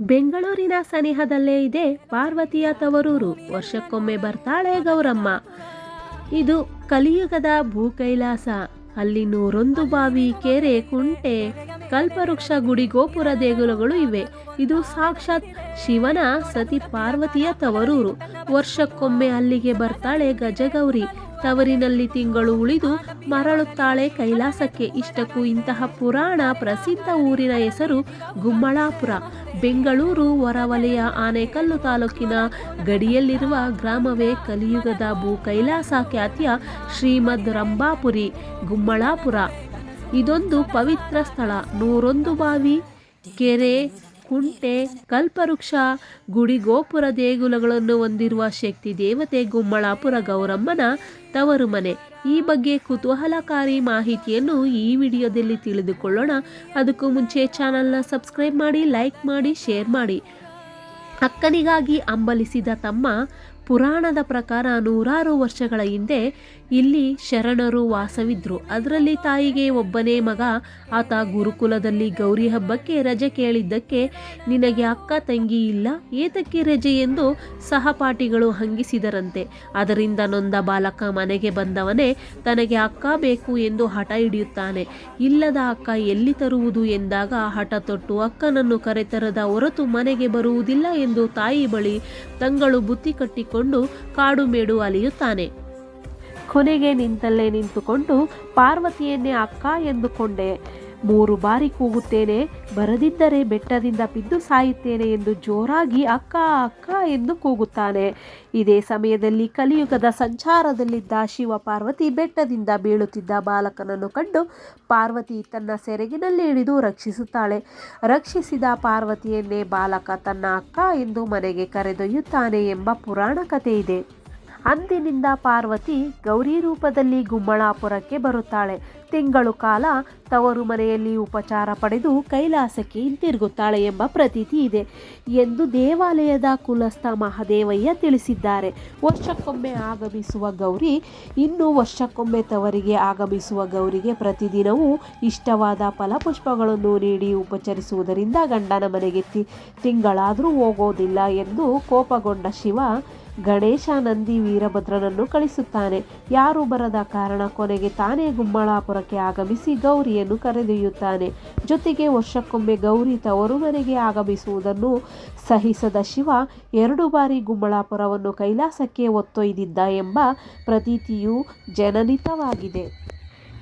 ಬೆಂಗಳೂರಿನ ಸನಿಹದಲ್ಲೇ ಇದೆ ಪಾರ್ವತಿಯ ತವರೂರು. ವರ್ಷಕ್ಕೊಮ್ಮೆ ಬರ್ತಾಳೆ ಗೌರಮ್ಮ. ಇದು ಕಲಿಯುಗದ ಭೂಕೈಲಾಸ. ಅಲ್ಲಿ ನೂರೊಂದು ಬಾವಿ, ಕೆರೆ, ಕುಂಟೆ, ಕಲ್ಪವೃಕ್ಷ, ಗುಡಿ, ಗೋಪುರ ದೇಗುಲಗಳು ಇವೆ. ಇದು ಸಾಕ್ಷಾತ್ ಶಿವನ ಸತಿ ಪಾರ್ವತಿಯ ತವರೂರು. ವರ್ಷಕ್ಕೊಮ್ಮೆ ಅಲ್ಲಿಗೆ ಬರ್ತಾಳೆ ಗಜಗೌರಿ. ತವರಿನಲ್ಲಿ ತಿಂಗಳು ಉಳಿದು ಮರಳುತ್ತಾಳೆ ಕೈಲಾಸಕ್ಕೆ. ಇಷ್ಟಕ್ಕೂ ಇಂತಹ ಪುರಾಣ ಪ್ರಸಿದ್ಧ ಊರಿನ ಹೆಸರು ಗುಮ್ಮಳಾಪುರ. ಬೆಂಗಳೂರು ಹೊರವಲಯ ಆನೆಕಲ್ಲು ತಾಲೂಕಿನ ಗಡಿಯಲ್ಲಿರುವ ಗ್ರಾಮವೇ ಕಲಿಯುಗದ ಭೂ ಕೈಲಾಸ ಖ್ಯಾತಿಯ ಶ್ರೀಮದ್ ರಂಭಾಪುರಿ, ಗುಮ್ಮಳಾಪುರ. ಇದೊಂದು ಪವಿತ್ರ ಸ್ಥಳ. ನೂರೊಂದು ಬಾವಿ, ಕೆರೆ ಕುಂಟೆ ಕಲ್ಪವೃಕ್ಷ, ಗುಡಿಗೋಪುರ ದೇಗುಲಗಳನ್ನು ಹೊಂದಿರುವ ಶಕ್ತಿ ದೇವತೆ ಗುಮ್ಮಳಾಪುರ ಗೌರಮ್ಮನ ತವರು ಮನೆ. ಈ ಬಗ್ಗೆ ಕುತೂಹಲಕಾರಿ ಮಾಹಿತಿಯನ್ನು ಈ ವಿಡಿಯೋದಲ್ಲಿ ತಿಳಿದುಕೊಳ್ಳೋಣ. ಅದಕ್ಕೂ ಮುಂಚೆ ಚಾನಲ್ನ ಸಬ್ಸ್ಕ್ರೈಬ್ ಮಾಡಿ, ಲೈಕ್ ಮಾಡಿ, ಶೇರ್ ಮಾಡಿ. ಅಕ್ಕನಿಗಾಗಿ ಅಂಬಲಿಸಿದ ತಮ್ಮ ಪುರಾಣದ ಪ್ರಕಾರ ನೂರಾರು ವರ್ಷಗಳ ಹಿಂದೆ ಇಲ್ಲಿ ಶರಣರು ವಾಸವಿದ್ರು. ಅದರಲ್ಲಿ ತಾಯಿಗೆ ಒಬ್ಬನೇ ಮಗ, ಆತ ಗುರುಕುಲದಲ್ಲಿ ಗೌರಿ ಹಬ್ಬಕ್ಕೆ ರಜೆ ಕೇಳಿದ್ದಕ್ಕೆ ನಿನಗೆ ಅಕ್ಕ ತಂಗಿ ಇಲ್ಲ, ಏತಕ್ಕೆ ರಜೆ ಎಂದು ಸಹಪಾಠಿಗಳು ಹಂಗಿಸಿದರಂತೆ. ಅದರಿಂದ ನೊಂದ ಬಾಲಕ ಮನೆಗೆ ಬಂದವನೇ ತನಗೆ ಅಕ್ಕ ಬೇಕು ಎಂದು ಹಠ ಹಿಡಿಯುತ್ತಾನೆ. ಇಲ್ಲದ ಅಕ್ಕ ಎಲ್ಲಿ ತರುವುದು ಎಂದಾಗ ಹಠ ತೊಟ್ಟು ಅಕ್ಕನನ್ನು ಕರೆತರದ ಹೊರತು ಮನೆಗೆ ಬರುವುದಿಲ್ಲ ಎಂದು ತಾಯಿ ಬಳಿ ತಂಗಳು ಬುತ್ತಿ ಕಟ್ಟಿಕೊಂಡು ಕಾಡು ಮೇಡು ಅಲಿಯುತ್ತಾನೆ. ಕೊನೆಗೆ ನಿಂತಲ್ಲೇ ನಿಂತುಕೊಂಡು ಪಾರ್ವತಿಯನ್ನೇ ಅಕ್ಕ ಎಂದುಕೊಂಡೆ. ಮೂರು ಬಾರಿ ಕೂಗುತ್ತೇನೆ, ಬರದಿದ್ದರೆ ಬೆಟ್ಟದಿಂದ ಬಿದ್ದು ಸಾಯುತ್ತೇನೆ ಎಂದು ಜೋರಾಗಿ ಅಕ್ಕ ಅಕ್ಕ ಎಂದು ಕೂಗುತ್ತಾನೆ. ಇದೇ ಸಮಯದಲ್ಲಿ ಕಲಿಯುಗದ ಸಂಚಾರದಲ್ಲಿದ್ದ ಶಿವ ಪಾರ್ವತಿ ಬೆಟ್ಟದಿಂದ ಬೀಳುತ್ತಿದ್ದ ಬಾಲಕನನ್ನು ಕಂಡು ಪಾರ್ವತಿ ತನ್ನ ಸೆರಗಿನಲ್ಲಿ ಹಿಡಿದು ರಕ್ಷಿಸುತ್ತಾಳೆ. ರಕ್ಷಿಸಿದ ಪಾರ್ವತಿಯನ್ನೇ ಬಾಲಕ ತನ್ನ ಅಕ್ಕ ಎಂದು ಮನೆಗೆ ಕರೆದೊಯ್ಯುತ್ತಾನೆ ಎಂಬ ಪುರಾಣ ಕಥೆ ಇದೆ ಅಂದಿನಿಂದ ಪಾರ್ವತಿ ಗೌರಿ ರೂಪದಲ್ಲಿ ಗುಮ್ಮಳಾಪುರಕ್ಕೆ ಬರುತ್ತಾಳೆ. ತಿಂಗಳು ಕಾಲ ತವರು ಮನೆಯಲ್ಲಿ ಉಪಚಾರ ಪಡೆದು ಕೈಲಾಸಕ್ಕೆ ಹಿಂತಿರುಗುತ್ತಾಳೆ ಎಂಬ ಪ್ರತೀತಿ ಇದೆ ಎಂದು ದೇವಾಲಯದ ಕುಲಸ್ಥ ಮಹಾದೇವಯ್ಯ ತಿಳಿಸಿದ್ದಾರೆ. ವರ್ಷಕ್ಕೊಮ್ಮೆ ಆಗಮಿಸುವ ಗೌರಿ, ಇನ್ನು ವರ್ಷಕ್ಕೊಮ್ಮೆ ತವರಿಗೆ ಆಗಮಿಸುವ ಗೌರಿಗೆ ಪ್ರತಿದಿನವೂ ಇಷ್ಟವಾದ ಫಲಪುಷ್ಪಗಳನ್ನು ನೀಡಿ ಉಪಚರಿಸುವುದರಿಂದ ಗಂಡನ ಮನೆಗೆ ತಿಂಗಳಾದರೂ ಹೋಗೋದಿಲ್ಲ ಎಂದು ಕೋಪಗೊಂಡ ಶಿವ ಗಣೇಶ ನಂದಿ ವೀರಭದ್ರನನ್ನು ಕಳಿಸುತ್ತಾನೆ. ಯಾರು ಬರದ ಕಾರಣ ಕೊನೆಗೆ ತಾನೇ ಗುಮ್ಮಳಾಪುರಕ್ಕೆ ಆಗಮಿಸಿ ಗೌರಿಯನ್ನು ಕರೆದೊಯ್ಯುತ್ತಾನೆ. ಜೊತೆಗೆ ವರ್ಷಕ್ಕೊಮ್ಮೆ ಗೌರಿ ತವರು ಮನೆಗೆ ಆಗಮಿಸುವುದನ್ನು ಸಹಿಸದ ಶಿವ ಎರಡು ಬಾರಿ ಗುಮ್ಮಳಾಪುರವನ್ನು ಕೈಲಾಸಕ್ಕೆ ಒತ್ತೊಯ್ದಿದ್ದ ಎಂಬ ಪ್ರತೀತಿಯು ಜನನಿತವಾಗಿದೆ.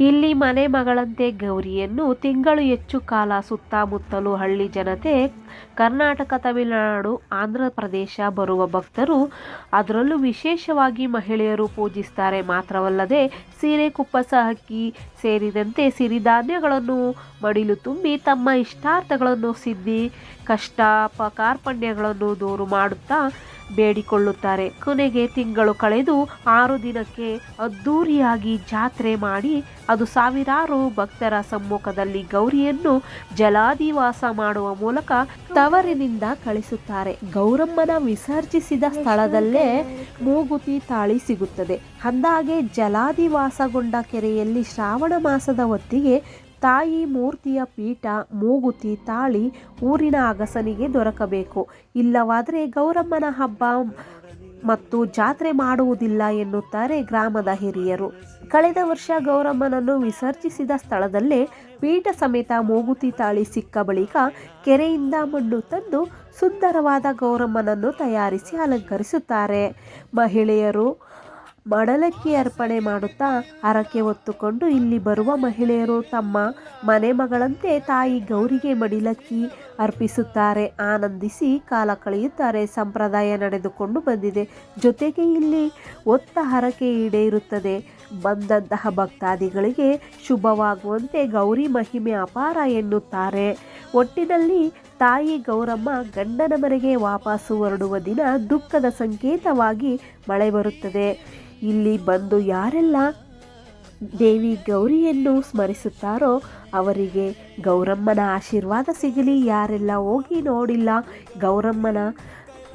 ಇಲ್ಲಿ ಮನೆ ಮಗಳಂತೆ ಗೌರಿಯನ್ನು ತಿಂಗಳು ಹೆಚ್ಚು ಕಾಲ ಸುತ್ತಮುತ್ತಲು ಹಳ್ಳಿ ಜನತೆ, ಕರ್ನಾಟಕ, ತಮಿಳುನಾಡು, ಆಂಧ್ರ ಪ್ರದೇಶ ಬರುವ ಭಕ್ತರು ಅದರಲ್ಲೂ ವಿಶೇಷವಾಗಿ ಮಹಿಳೆಯರು ಪೂಜಿಸ್ತಾರೆ. ಮಾತ್ರವಲ್ಲದೆ ಸೀರೆ, ಕುಪ್ಪಸ ಅಕ್ಕಿ ಸೇರಿದಂತೆ ಸಿರಿಧಾನ್ಯಗಳನ್ನು ಮಡಿಲು ತುಂಬಿ ತಮ್ಮ ಇಷ್ಟಾರ್ಥಗಳನ್ನು ಸಿದ್ಧಿ, ಕಷ್ಟ ಕಾರ್ಪಣ್ಯಗಳನ್ನು ದೂರು ಮಾಡುತ್ತಾ ಬೇಡಿಕೊಳ್ಳುತ್ತಾರೆ. ಕೊನೆಗೆ ತಿಂಗಳು ಕಳೆದು ಆರು ದಿನಕ್ಕೆ ಅದ್ದೂರಿಯಾಗಿ ಜಾತ್ರೆ ಮಾಡಿ ಅದು ಸಾವಿರಾರು ಭಕ್ತರ ಸಮ್ಮುಖದಲ್ಲಿ ಗೌರಿಯನ್ನು ಜಲಾದಿವಾಸ ಮಾಡುವ ಮೂಲಕ ತವರಿನಿಂದ ಕಳಿಸುತ್ತಾರೆ. ಗೌರಮ್ಮನ ವಿಸರ್ಜಿಸಿದ ಸ್ಥಳದಲ್ಲೇ ಮೂಗುತಿ ತಾಳಿ ಸಿಗುತ್ತದೆ. ಅಂದಾಗೆ ಜಲಾದಿವಾಸಗೊಂಡ ಕೆರೆಯಲ್ಲಿ ಶ್ರಾವಣ ಮಾಸದ ಹೊತ್ತಿಗೆ ತಾಯಿ ಮೂರ್ತಿಯ ಪೀಠ ಮೂಗುತಿ ತಾಳಿ ಊರಿನ ಅಗಸನಿಗೆ ದೊರಕಬೇಕು. ಇಲ್ಲವಾದರೆ ಗೌರಮ್ಮನ ಹಬ್ಬ ಮತ್ತು ಜಾತ್ರೆ ಮಾಡುವುದಿಲ್ಲ ಎನ್ನುತ್ತಾರೆ ಗ್ರಾಮದ ಹಿರಿಯರು. ಕಳೆದ ವರ್ಷ ಗೌರಮ್ಮನನ್ನು ವಿಸರ್ಜಿಸಿದ ಸ್ಥಳದಲ್ಲೇ ಪೀಠ ಸಮೇತ ಮೂಗುತಿ ತಾಳಿ ಸಿಕ್ಕ ಬಳಿಕ ಕೆರೆಯಿಂದ ಮಣ್ಣು ತಂದು ಸುಂದರವಾದ ಗೌರಮ್ಮನನ್ನು ತಯಾರಿಸಿ ಅಲಂಕರಿಸುತ್ತಾರೆ. ಮಹಿಳೆಯರು ಮಡಲಕ್ಕಿ ಅರ್ಪಣೆ ಮಾಡುತ್ತಾ ಹರಕೆ ಹೊತ್ತುಕೊಂಡು ಇಲ್ಲಿ ಬರುವ ಮಹಿಳೆಯರು ತಮ್ಮ ಮನೆ ಮಗಳಂತೆ ತಾಯಿ ಗೌರಿಗೆ ಮಡಿಲಕ್ಕಿ ಅರ್ಪಿಸುತ್ತಾರೆ. ಆನಂದಿಸಿ ಕಾಲ ಕಳೆಯುತ್ತಾರೆ. ಸಂಪ್ರದಾಯ ನಡೆದುಕೊಂಡು ಬಂದಿದೆ. ಜೊತೆಗೆ ಇಲ್ಲಿ ಒತ್ತ ಹರಕೆ ಈಡೇರುತ್ತದೆ. ಬಂದಂತಹ ಭಕ್ತಾದಿಗಳಿಗೆ ಶುಭವಾಗುವಂತೆ ಗೌರಿ ಮಹಿಮೆ ಅಪಾರ ಎನ್ನುತ್ತಾರೆ. ಒಟ್ಟಿನಲ್ಲಿ ತಾಯಿ ಗೌರಮ್ಮ ಗಂಡನ ಮನೆಗೆ ವಾಪಸ್ಸು ಹೊರಡುವ ದಿನ ದುಃಖದ ಸಂಕೇತವಾಗಿ ಮಳೆ ಬರುತ್ತದೆ. ಇಲ್ಲಿ ಬಂದು ಯಾರೆಲ್ಲ ದೇವಿ ಗೌರಿಯನ್ನು ಸ್ಮರಿಸುತ್ತಾರೋ ಅವರಿಗೆ ಗೌರಮ್ಮನ ಆಶೀರ್ವಾದ ಸಿಗಲಿ. ಯಾರೆಲ್ಲ ಹೋಗಿ ನೋಡಿಲ್ಲ, ಗೌರಮ್ಮನ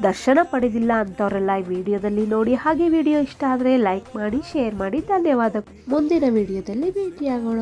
ದರ್ಶನ ಪಡೆದಿಲ್ಲ ಅಂಥವರೆಲ್ಲ ಈ ವಿಡಿಯೋದಲ್ಲಿ ನೋಡಿ. ಹಾಗೆ ವಿಡಿಯೋ ಇಷ್ಟ ಆದರೆ ಲೈಕ್ ಮಾಡಿ, ಶೇರ್ ಮಾಡಿ. ಧನ್ಯವಾದ ಮುಂದಿನ ವಿಡಿಯೋದಲ್ಲಿ ಭೇಟಿಯಾಗೋಣ.